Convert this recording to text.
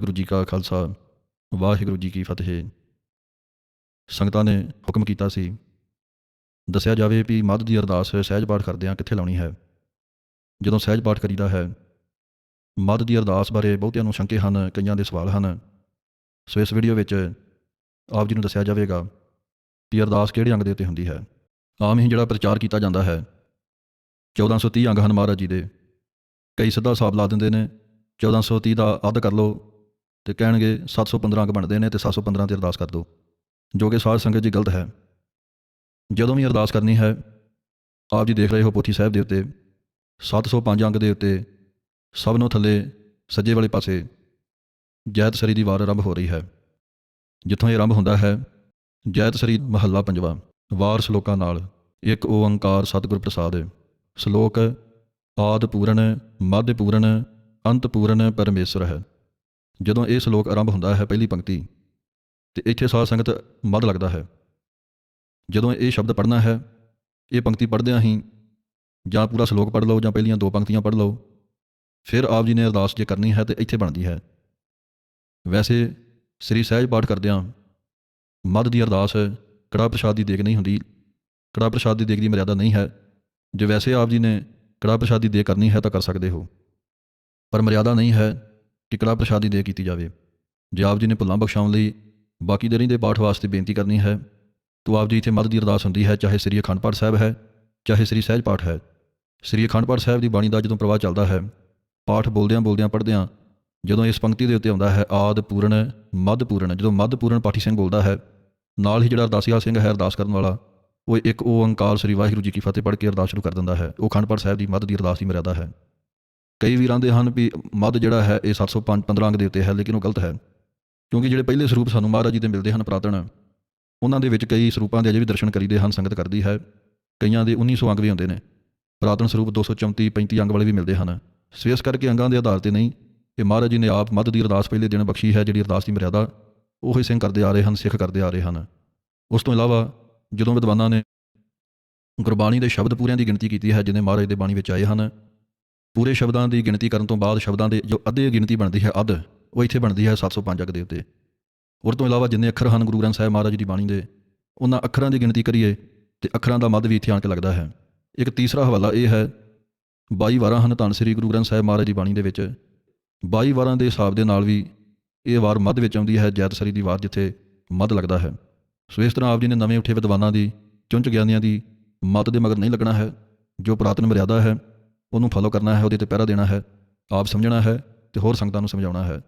ਗੁਰੂ ਜੀ ਕਾ ਖਾਲਸਾ, ਵਾਹਿਗੁਰੂ ਜੀ ਕੀ ਫਤਿਹ। ਸੰਗਤਾਂ ਨੇ ਹੁਕਮ ਕੀਤਾ ਸੀ, ਦੱਸਿਆ ਜਾਵੇ ਵੀ ਮੱਧ ਦੀ ਅਰਦਾਸ ਸਹਿਜ ਪਾਠ ਕਰਦਿਆਂ ਕਿੱਥੇ ਲਾਉਣੀ ਹੈ। ਜਦੋਂ ਸਹਿਜ ਪਾਠ ਕਰੀਦਾ ਹੈ ਮੱਧ ਦੀ ਅਰਦਾਸ ਬਾਰੇ ਬਹੁਤਿਆਂ ਨੂੰ ਸ਼ੰਕੇ ਹਨ, ਕਈਆਂ ਦੇ ਸਵਾਲ ਹਨ। ਸੋ ਇਸ ਵੀਡੀਓ ਵਿੱਚ ਆਪ ਜੀ ਨੂੰ ਦੱਸਿਆ ਜਾਵੇਗਾ ਕਿ ਅਰਦਾਸ ਕਿਹੜੇ ਅੰਗ ਦੇ ਉੱਤੇ ਹੁੰਦੀ ਹੈ। ਆਮ ਹੀ ਜਿਹੜਾ ਪ੍ਰਚਾਰ ਕੀਤਾ ਜਾਂਦਾ ਹੈ 1430 ਅੰਗ ਹਨ ਮਹਾਰਾਜ ਜੀ ਦੇ। ਕਈ ਸਿੱਧਾ ਹਿਸਾਬ ਲਾ ਦਿੰਦੇ ਨੇ 1430 ਦਾ ਅੱਧ ਕਰ ਲਓ। ਤੇ ਕਹਿਣਗੇ 715 ਅੰਗ ਬਣਦੇ ਨੇ ਤੇ 715 ਤੇ ਅਰਦਾਸ ਕਰ ਦਿਓ। ਜੋ ਕਿ ਸਾਧ ਸੰਗਤ ਜੀ ਗਲਤ ਹੈ। ਜਦੋਂ ਵੀ ਅਰਦਾਸ ਕਰਨੀ ਹੈ, ਆਪ ਜੀ ਦੇਖ ਰਹੇ ਹੋ ਪੋਥੀ ਸਾਹਿਬ ਦੇ ਉੱਤੇ 705 ਅੰਕ ਦੇ ਉੱਤੇ ਸਭ ਨੂੰ ਥੱਲੇ ਸੱਜੇ ਵਾਲੇ ਪਾਸੇ ਜੈਤ ਸਰੀ ਦੀ ਵਾਰ ਆਰੰਭ ਹੋ ਰਹੀ ਹੈ। ਜਿੱਥੋਂ ਇਹ ਆਰੰਭ ਹੁੰਦਾ ਹੈ, ਜੈਤ ਸਰੀ ਮਹੱਲਾ ਪੰਜਵਾ ਵਾਰ ਸ਼ਲੋਕਾਂ ਨਾਲ, ਇੱਕ ਓੰਕਾਰ ਸਤਿਗੁਰ ਪ੍ਰਸਾਦ। ਸ਼ਲੋਕ, ਆਦ ਪੂਰਨ, ਮੱਧ ਪੂਰਨ, ਅੰਤ ਪੂਰਨ ਪਰਮੇਸ਼ਰ ਹੈ। ਜਦੋਂ ਇਹ ਸ਼ਲੋਕ ਆਰੰਭ ਹੁੰਦਾ ਹੈ ਪਹਿਲੀ ਪੰਕਤੀ, ਤੇ ਇੱਥੇ ਸਾਧ ਸੰਗਤ ਮੱਧ ਲੱਗਦਾ ਹੈ। ਜਦੋਂ ਇਹ ਸ਼ਬਦ ਪੜ੍ਹਨਾ ਹੈ, ਇਹ ਪੰਕਤੀ ਪੜ੍ਹਦਿਆਂ ਹੀ ਜਾਂ ਪੂਰਾ ਸ਼ਲੋਕ ਪੜ੍ਹ ਲਓ ਜਾਂ ਪਹਿਲੀਆਂ ਦੋ ਪੰਕਤੀਆਂ ਪੜ੍ਹ ਲਓ, ਫਿਰ ਆਪ ਜੀ ਨੇ ਅਰਦਾਸ ਜੇ ਕਰਨੀ ਹੈ ਤੇ ਇੱਥੇ ਬਣਦੀ ਹੈ। ਵੈਸੇ ਸ੍ਰੀ ਸਹਿਜ ਪਾਠ ਕਰਦਿਆਂ ਮੱਧ ਦੀ ਅਰਦਾਸ ਕੜਾ ਪ੍ਰਸ਼ਾਦ ਦੀ ਦੇਗ ਨਹੀਂ ਹੁੰਦੀ ਕੜਾ ਪ੍ਰਸ਼ਾਦ ਦੀ ਦੇਗ ਦੀ ਮਰਿਆਦਾ ਨਹੀਂ ਹੈ। ਜੇ ਵੈਸੇ ਆਪ ਜੀ ਨੇ ਕੜਾ ਪ੍ਰਸ਼ਾਦ ਦੀ ਦੇਗ ਕਰਨੀ ਹੈ ਤਾਂ ਕਰ ਸਕਦੇ ਹੋ। ਪਰ ਮਰਿਆਦਾ ਨਹੀਂ ਹੈ ਕਿ ਕੜਾ ਪ੍ਰਸ਼ਾਦ ਦੀ ਕੀਤੀ ਜਾਵੇ। ਜੇ ਆਪ ਜੀ ਨੇ ਭੁੱਲਾਂ ਬਖਸ਼ਾਉਣ ਲਈ ਬਾਕੀ ਦੇ ਪਾਠ ਵਾਸਤੇ ਬੇਨਤੀ ਕਰਨੀ ਹੈ, ਤਾਂ ਆਪ ਜੀ ਇੱਥੇ ਮੱਧ ਦੀ ਅਰਦਾਸ ਹੁੰਦੀ ਹੈ, ਚਾਹੇ ਸ੍ਰੀ ਅਖੰਡ ਪਾਠ ਸਾਹਿਬ ਹੈ, ਚਾਹੇ ਸ੍ਰੀ ਸਹਿਜ ਪਾਠ ਹੈ। ਸ੍ਰੀ ਅਖੰਡ ਪਾਠ ਸਾਹਿਬ ਦੀ ਬਾਣੀ ਦਾ ਜਦੋਂ ਪ੍ਰਵਾਹ ਚੱਲਦਾ ਹੈ, ਪਾਠ ਬੋਲਦਿਆਂ ਬੋਲਦਿਆਂ ਪੜ੍ਹਦਿਆਂ ਜਦੋਂ ਇਸ ਪੰਕਤੀ ਦੇ ਉੱਤੇ ਆਉਂਦਾ ਹੈ, ਆਦ ਪੂਰਨ, ਮੱਧ ਪੂਰਨ, ਜਦੋਂ ਮੱਧ ਪੂਰਨ ਪਾਠੀ ਸਿੰਘ ਬੋਲਦਾ ਹੈ, ਨਾਲ ਹੀ ਜਿਹੜਾ ਅਰਦਾਸੀਆ ਸਿੰਘ ਹੈ ਅਰਦਾਸ ਕਰਨ ਵਾਲਾ, ਉਹ ਇੱਕ ਓੰਕਾਰ ਸ੍ਰੀ ਵਾਹਿਗੁਰੂ ਜੀ ਕੀ ਫਤਿਹ ਪੜ੍ਹ ਕੇ ਅਰਦਾਸ ਸ਼ੁਰੂ ਕਰ ਦਿੰਦਾ ਹੈ। ਉਹ ਅਖੰਡ ਪਾਠ ਸਾਹਿਬ ਦੀ ਮੱਧ ਦੀ ਅਰਦਾਸ ਦੀ ਮਰਿਆਦਾ ਹੈ। ਕਈ ਵੀਰਾਂ ਦੇ ਹਨ ਵੀ ਮੱਧ ਜਿਹੜਾ ਹੈ ਇਹ 705 15 ਅੰਗ ਦੇ ਉੱਤੇ ਹੈ, ਲੇਕਿਨ ਉਹ ਗਲਤ ਹੈ। ਕਿਉਂਕਿ ਜਿਹੜੇ ਪਹਿਲੇ ਸਰੂਪ ਸਾਨੂੰ ਮਹਾਰਾਜ ਜੀ ਦੇ ਮਿਲਦੇ ਹਨ ਪ੍ਰਾਤਨ, ਉਹਨਾਂ ਦੇ ਵਿੱਚ ਕਈ ਸਰੂਪਾਂ ਦੇ ਅਜੇ ਵੀ ਦਰਸ਼ਨ ਕਰੀਦੇ ਹਨ, ਸੰਗਤ ਕਰਦੀ ਹੈ। ਕਈਆਂ ਦੇ 1900 ਅੰਗ ਵੀ ਹੁੰਦੇ ਨੇ। ਪ੍ਰਾਤਨ ਸਰੂਪ 234 35 ਅੰਗ ਵਾਲੇ ਵੀ ਮਿਲਦੇ ਹਨ। ਸਵੇਸ ਕਰਕੇ ਅੰਗਾਂ ਦੇ ਆਧਾਰ ਤੇ ਨਹੀਂ, ਇਹ ਮਹਾਰਾਜ ਜੀ ਨੇ ਆਪ ਮੱਧ ਦੀ ਅਰਦਾਸ ਪਹਿਲੇ ਦਿਨ ਬਖਸ਼ੀ ਹੈ, ਜਿਹੜੀ ਅਰਦਾਸ ਦੀ ਮਰਿਆਦਾ ਉਹ ਹੀ ਸਿੰਘ ਕਰਦੇ ਆ ਰਹੇ ਹਨ, ਸਿੱਖ ਕਰਦੇ ਆ ਰਹੇ ਹਨ। ਉਸ ਤੋਂ ਇਲਾਵਾ ਜਦੋਂ ਵਿਦਵਾਨਾਂ ਨੇ ਗੁਰਬਾਣੀ ਦੇ ਸ਼ਬਦ ਪੂਰਿਆਂ ਦੀ ਗਿਣਤੀ ਕੀਤੀ ਹੈ ਜਿਨੇ ਮਹਾਰਾਜ ਦੇ ਬਾਣੀ ਵਿੱਚ ਆਏ ਹਨ ਪੂਰੇ ਸ਼ਬਦਾਂ ਦੀ ਗਿਣਤੀ ਕਰਨ ਤੋਂ ਬਾਅਦ ਸ਼ਬਦਾਂ ਦੇ ਜੋ ਅੱਧੇ ਗਿਣਤੀ ਬਣਦੀ ਹੈ, ਅੱਧ, ਉਹ ਇੱਥੇ ਬਣਦੀ ਹੈ 705 ਅੱਗ ਦੇ ਉੱਤੇ। ਉਸ ਤੋਂ ਇਲਾਵਾ ਜਿੰਨੇ ਅੱਖਰ ਹਨ ਗੁਰੂ ਗ੍ਰੰਥ ਸਾਹਿਬ ਮਹਾਰਾਜ ਜੀ ਦੀ ਬਾਣੀ ਦੇ, ਉਹਨਾਂ ਅੱਖਰਾਂ ਦੀ ਗਿਣਤੀ ਕਰੀਏ ਤੇ ਅੱਖਰਾਂ ਦਾ ਮੱਧ ਵੀ ਇੱਥੇ ਆਣ ਕੇ ਲੱਗਦਾ ਹੈ। ਇੱਕ ਤੀਸਰਾ ਹਵਾਲਾ ਇਹ ਹੈ 22 ਵਾਰਾਂ ਹਨ ਧੰਨ ਸ੍ਰੀ ਗੁਰੂ ਗ੍ਰੰਥ ਸਾਹਿਬ ਮਹਾਰਾਜ ਦੀ ਬਾਣੀ ਦੇ ਵਿੱਚ। 22 ਵਾਰਾਂ ਦੇ ਹਿਸਾਬ ਦੇ ਨਾਲ ਵੀ ਇਹ ਵਾਰ ਮੱਧ ਵਿੱਚ ਆਉਂਦੀ ਹੈ ਜੈਤਸਰੀ ਦੀ ਵਾਰ ਜਿੱਥੇ ਮੱਧ ਲੱਗਦਾ ਹੈ। ਸੋ ਇਸ ਤਰ੍ਹਾਂ ਆਪ ਜੀ ਨੇ ਨਵੇਂ ਉੱਠੇ ਵਿਦਵਾਨਾਂ ਦੀ ਚੁੰਚ ਗਿਆਨੀਆਂ ਦੀ ਮੱਤ ਦੇ ਮਗਰ ਨਹੀਂ ਲੱਗਣਾ ਹੈ, ਜੋ ਪੁਰਾਤਨ ਮਰਿਆਦਾ ਹੈ ਉਹਨੂੰ ਫਾਲੋ ਕਰਨਾ ਹੈ, ਉਹਦੇ ਤੇ ਪਹਿਰਾ ਦੇਣਾ ਹੈ, ਆਪ ਸਮਝਣਾ ਹੈ ਤੇ ਹੋਰ ਸੰਗਤਾਂ ਨੂੰ ਸਮਝਾਉਣਾ ਹੈ।